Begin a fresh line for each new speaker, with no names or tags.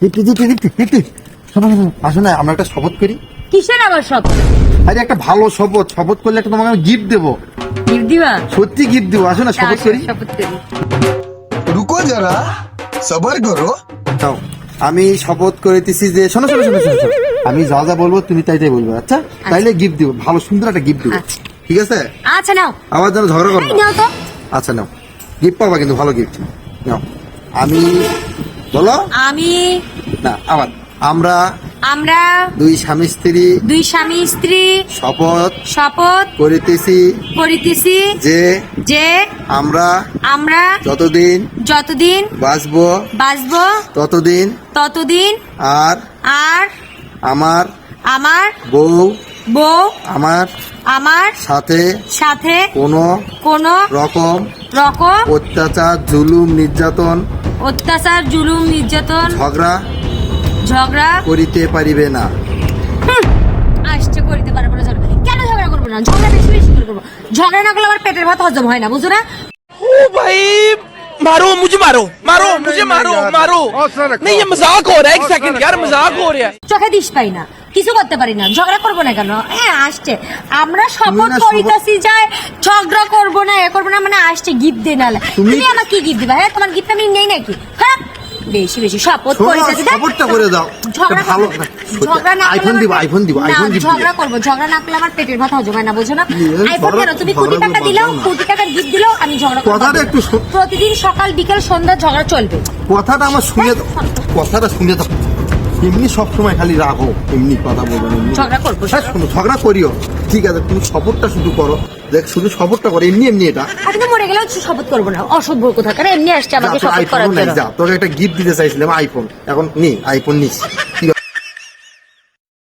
দীপ্তি দীপ্তি শোনো শোনো না আমরা একটা শপথ করি।
কিসের আবার শপথ?
আরে একটা ভালো শপথ। শপথ করলে একটা তোমাকে গিফট দেবো।
গিফট দিবা?
সত্যি গিফট দেবো। আসো না আচ্ছা,
শপথ করি।
রুকো যারা সবার করো।
দাও। আমি শপথ করিতেছি যে শোনো শোনো শোনো শোনো আমি যা যা বলব তুমি তাই তাই বলবে আচ্ছা? আচ্ছা। তাইলে গিফট দিব। ভালো সুন্দর একটা গিফট দিব।
আচ্ছা।
ঠিক আছে?
আচ্ছা নাও।
আবার যেন ঝগড়া করো
নাও
আচ্ছা নাও। গিফট পাবা কিন্তু ভালো গিফট নাও। আমি বলো।
আমি
না আবার আমরা
আমরা
দুই স্বামী স্ত্রী
দুই স্বামী স্ত্রী
শপথ
শপথ
করিতেছি
করিতেছি
যে
যে
আমরা
আমরা
যতদিন
যতদিন
বাঁচবো
বাঁচবো
ততদিন
ততদিন
আর
আর
আমার
আমার
বউ
বউ
আমার
আমার
সাথে
সাথে
কোনো
কোনো
রকম
রকম
অত্যাচার জুলুম নির্যাতন
অত্যাচার জুলুম নির্যাতন
ঝগড়া
ঝগড়া
করিতে পারিবে না
হুম, আসছে করিতে পারবো না ঝগড়া কেন ঝগড়া করবো না ঝগড়া বেশি বেশি করে করবো ঝগড়া না করলে আমার পেটের ভাত হজম হয় না বুঝো না
ओ भाई मारो मुझे मारो मारो मुझे मारो मारो नहीं ये मजाक हो रहा है एक सेकंड यार मजाक हो रहा है
চোখে দিস পাই না কিছু করতে পারি না ঝগড়া করব না কেন? হ্যাঁ আসছে। আমরা শপথ করিতেছি যায় ঝগড়া করব না এ করব না মানে আসছে গিফট দে নালে।
তুমি-
আমাকে কি গিফট দিবা? হ্যাঁ তোমার গিফট আমি নেই নাকি? হ্যাঁ বেশি বেশি শপথ করিতেছি।
শপথটা করে দাও।
ঝগড়া
ভালো
ঝগড়া না
আইফোন
আমার
দিব, আইফোন দিব, আইফোন
ঝগড়া। করব ঝগড়া না করলে আমার পেটের ভাত হজম হয় না বোঝো না? আইফোন কেন? তুমি কোটি টাকা দিলেও। কোটি টাকার গিফট দিলেও আমি ঝগড়া
কথাটা একটু
প্রতিদিন সকাল বিকেল সন্ধ্যা ঝগড়া চলবে।
কথাটা আমার শুনে দাও। কথাটা শুনে দাও। এমনি সবসময় খালি রাখো এমনি কথা বলব এমনি
ঝগড়া করব,
হ্যাঁ শোনো ঝগড়া করিও। ঠিক আছে তুমি শপথটা শুধু করো। দেখ শুধু শপথটা করো এমনি এমনি এটা।
আমি তো মরে গেলেও শপথ করব না। অসভ্য কোথাকার এমনি আসছে আমাকে শপথ
আইফোন
করার
নাই
জন্য।
তোকে একটা গিফট দিতে চাইছিলাম আইফোন এখন নি আইফোন নিস।